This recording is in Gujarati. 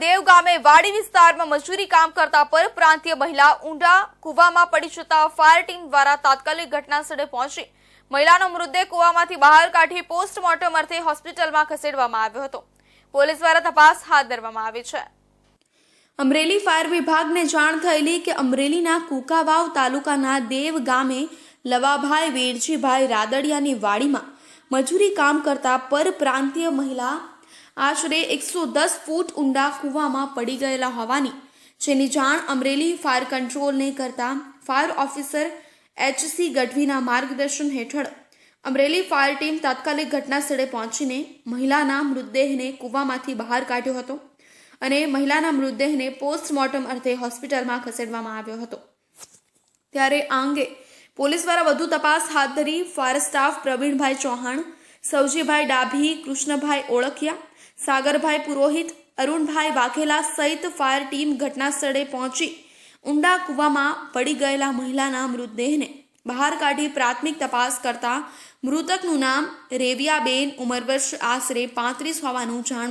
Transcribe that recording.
દેવ ગામે વાડી વિસ્તારમાં મજૂરી કામ કરતા પરપ્રાંતીય મહિલા ઊંડા કૂવામાં પડી જતા ફાયર ટીમ દ્વારા તાત્કાલિક ઘટનાસ્થળે પહોંચી. મહિલાનો મૃતદેહ કૂવામાંથી બહાર કાઢી પોસ્ટમોર્ટમ અર્થે હોસ્પિટલમાં ખસેડવામાં આવ્યો હતો. પોલીસ દ્વારા તપાસ હાથ ધરવામાં આવી છે. અમરેલી ફાયર વિભાગને જાણ થયેલી કે અમરેલીના કુકાવાવ તાલુકાના દેવ ગામે લવાભાઈ વેરજીભાઈ રાદડિયાની વાડીમાં મજૂરી કામ કરતા પરપ્રાંતીય મહિલા આશરે એકસો દસ ફૂટ ઊંડા કૂવામાં પડી ગયેલા હોવાની, જેની જાણ અમરેલી ફાયર કંટ્રોલને કરતા ફાયર ઓફિસર એચસી ગઢવીના માર્ગદર્શન હેઠળ અમરેલી ફાયર ટીમ તાત્કાલિક ઘટનાસ્થળે પહોંચીને મહિલાના મૃતદેહને કૂવામાંથી બહાર કાઢ્યો હતો અને મહિલાના મૃતદેહને પોસ્ટમોર્ટમ અર્થે હોસ્પિટલમાં ખસેડવામાં આવ્યો હતો. ત્યારે આ અંગે પોલીસ દ્વારા વધુ તપાસ હાથ ધરી ફાયર સ્ટાફ પ્રવીણભાઈ ચૌહાણ સૌજીભાઈ ડાભી, કૃષ્ણભાઈ ઓળખિયા, સાગરભાઈ પુરોહિત, અરુણભાઈ વાઘેલા સહિત ફાયર ટીમ ઘટના સ્થળે પહોંચી. ઊંડા કૂવામાં પડી ગયેલા મહિલાના મૃતદેહને બહાર કાઢી પ્રાથમિક તપાસ કરતા મૃતકનું નામ રેવિયાબેન ઉંમર વર્ષ આશરે પાંત્રીસ હોવાનું જાણવા